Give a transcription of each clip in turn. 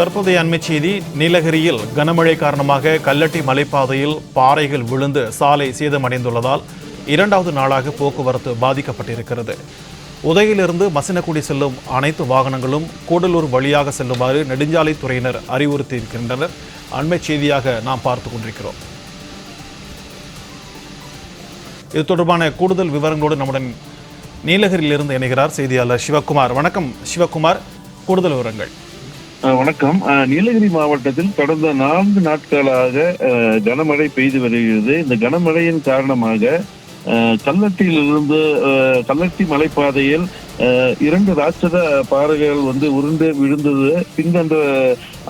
தற்போதைய அண்மைச் செய்தி நீலகிரியில் கனமழை காரணமாக கல்லட்டி மலைப்பாதையில் பாறைகள் விழுந்து சாலை சேதமடைந்துள்ளதால் இரண்டாவது நாளாக போக்குவரத்து பாதிக்கப்பட்டிருக்கிறது. உதகையிலிருந்து மசினக்குடி செல்லும் அனைத்து வாகனங்களும் கூடலூர் வழியாக செல்லுமாறு நெடுஞ்சாலைத்துறையினர் அறிவுறுத்தியிருக்கின்றனர். அண்மைச் செய்தியாக நாம் பார்த்து கொண்டிருக்கிறோம். இது தொடர்பான கூடுதல் விவரங்களோடு நம்முடன் நீலகிரியிலிருந்து இணைகிறார் செய்தியாளர் சிவகுமார். வணக்கம் சிவகுமார். கூடுதல் விவரங்கள். வணக்கம். நீலகிரி மாவட்டத்தில் கடந்த நான்கு நாட்களாக கனமழை பெய்து வருகிறது. இந்த கனமழையின் காரணமாக கல்லட்டியிலிருந்து கல்லட்டி மலைப்பாதையில் இரண்டு ராட்சத பாறைகள் வந்து உருண்டு விழுந்தது. பின் அந்த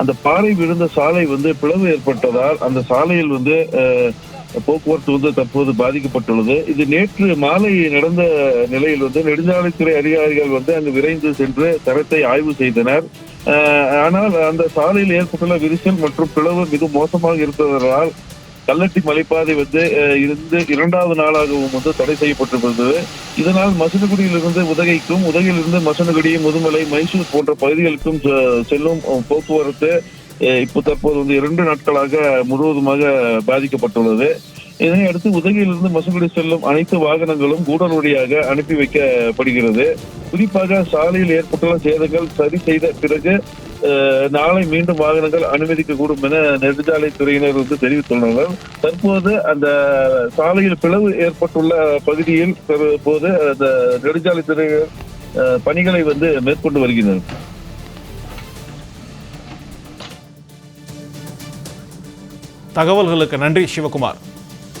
அந்த பாறை விழுந்த சாலை வந்து பிளவு ஏற்பட்டதால் அந்த சாலையில் வந்து போக்குவரத்து வந்து தற்போது பாதிக்கப்பட்டுள்ளது. இது நேற்று மாலை நடந்த நிலையில் வந்து நெடுஞ்சாலைத்துறை அதிகாரிகள் வந்து அங்கு விரைந்து சென்று தரத்தை ஆய்வு செய்தனர். ஆனால் அந்த சாலையில் ஏற்பட்டுள்ள விரிசல் மற்றும் பிளவு மிக மோசமாக இருப்பதனால் கல்லட்டி மலைப்பாதை வந்து இருந்து இரண்டாவது நாளாகவும் வந்து தடை செய்யப்பட்டிருந்தது. இதனால் மசனகுடியிலிருந்து உதகைக்கும் உதகையிலிருந்து மசனகுடி முதுமலை மைசூர் போன்ற பகுதிகளுக்கும் செ- செல்லும் போக்குவரத்து இப்போ தற்போது வந்து இரண்டு நாட்களாக முழுவதுமாக பாதிக்கப்பட்டுள்ளது. இதனை அடுத்து உதகையிலிருந்து மசுகுடி செல்லும் அனைத்து வாகனங்களும் கூடல் வழியாக அனுப்பி வைக்கப்படுகிறது. குறிப்பாக சாலையில் ஏற்பட்டுள்ள சேதங்கள் சரி செய்த பிறகு நாளை மீண்டும் வாகனங்கள் அனுமதிக்கக்கூடும் என நெடுஞ்சாலைத்துறையினர் வந்து தெரிவித்துள்ளனர். தற்போது அந்த சாலையில் பிளவு ஏற்பட்டுள்ள பகுதியில் தற்போது அந்த நெடுஞ்சாலைத்துறையினர் பணிகளை வந்து மேற்கொண்டு வருகின்றனர். தகவல்களுக்கு நன்றி சிவகுமார்.